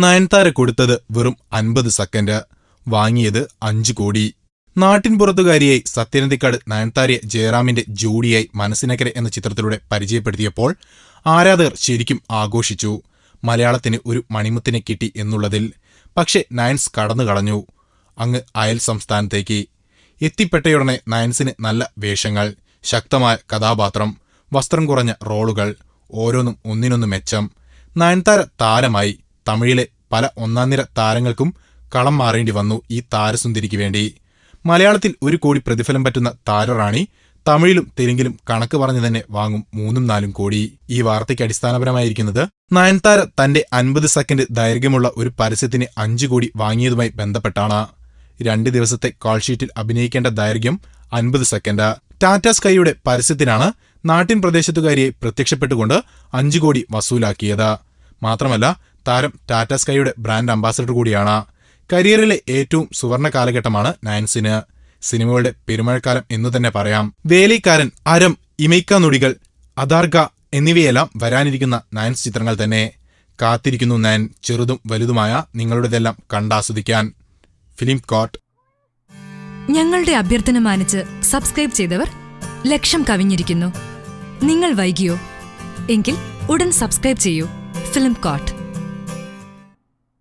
നയൻതാര കൊടുത്തത് വെറും അൻപത് സെക്കൻഡ്. വാങ്ങിയത് അഞ്ചു കോടി. നാട്ടിൻപുറത്തുകാരിയായി സത്യനന്ദിക്കാട് നയൻതാരയെ ജയറാമിന്റെ ജോഡിയായി മനസ്സിനക്കര എന്ന ചിത്രത്തിലൂടെ പരിചയപ്പെടുത്തിയപ്പോൾ ആരാധകർ ശരിക്കും ആഘോഷിച്ചു. മലയാളത്തിന് ഒരു മണിമുത്തിനെ കിട്ടി എന്നുള്ളതിൽ പക്ഷേ നയൻസ് കടന്നു കളഞ്ഞു. അങ്ങ് അയൽ സംസ്ഥാനത്തേക്ക്. എത്തിപ്പെട്ടയുടനെ നയൻസിന് നല്ല വേഷങ്ങൾ ശക്തമായ കഥാപാത്രം വസ്ത്രം കുറഞ്ഞ റോളുകൾ ഓരോന്നും ഒന്നിനൊന്ന് മെച്ചം. നയൻതാര താരമായി തമിഴിലെ പല ഒന്നാം നിര താരങ്ങൾക്കും കളം മാറേണ്ടി വന്നു ഈ താരസുന്ദരിക്ക് വേണ്ടി. മലയാളത്തിൽ ഒരു കോടി പ്രതിഫലം പറ്റുന്ന താരറാണി. തമിഴിലും തെലുങ്കിലും കണക്ക് പറഞ്ഞു തന്നെ വാങ്ങും മൂന്നും നാലും കോടി. ഈ വാർത്തയ്ക്ക് അടിസ്ഥാനപരമായിരിക്കുന്നത് നയൻതാര തന്റെ അൻപത് സെക്കൻഡ് ദൈർഘ്യമുള്ള ഒരു പരസ്യത്തിന് അഞ്ചു കോടി വാങ്ങിയതുമായി ബന്ധപ്പെട്ടാണ്. രണ്ട് ദിവസത്തെ കോൾഷീറ്റിൽ അഭിനയിക്കേണ്ട ദൈർഘ്യം അൻപത് സെക്കൻഡ്. ടാറ്റ സ്കൈയുടെ പരസ്യത്തിനാണ് നാട്ടിൻ പ്രദേശത്തുകാരിയെ പ്രത്യക്ഷപ്പെട്ടുകൊണ്ട് അഞ്ചു കോടി വസൂലാക്കിയത്. മാത്രമല്ല താരം ടാറ്റ സ്കൈയുടെ ബ്രാൻഡ് അംബാസഡർ കൂടിയാണ്. കരിയറിലെ ഏറ്റവും സുവർണ കാലഘട്ടമാണ് നയൻസിന് സിനിമകളുടെ പെരുമഴക്കാലം എന്ന് തന്നെ പറയാം. വേലിക്കാരൻ അരം ഇമൈക്ക നുടികൾ അദാർഗ എന്നിവയെല്ലാം വരാനിരിക്കുന്ന നയൻസ് ചിത്രങ്ങൾ തന്നെ. കാത്തിരിക്കുന്നു നയൻ ചെറുതും വലുതുമായ നിങ്ങളുടേതെല്ലാം കണ്ടാസ്വദിക്കാൻ. ഫിലിം കോട്ട് ഞങ്ങളുടെ അഭ്യർത്ഥന മാനിച്ച് സബ്സ്ക്രൈബ് ചെയ്തവർ ലക്ഷം കവിഞ്ഞിരിക്കുന്നു. നിങ്ങൾ വൈകിയോ? എങ്കിൽ ഉടൻ സബ്സ്ക്രൈബ് ചെയ്യൂ. Film coat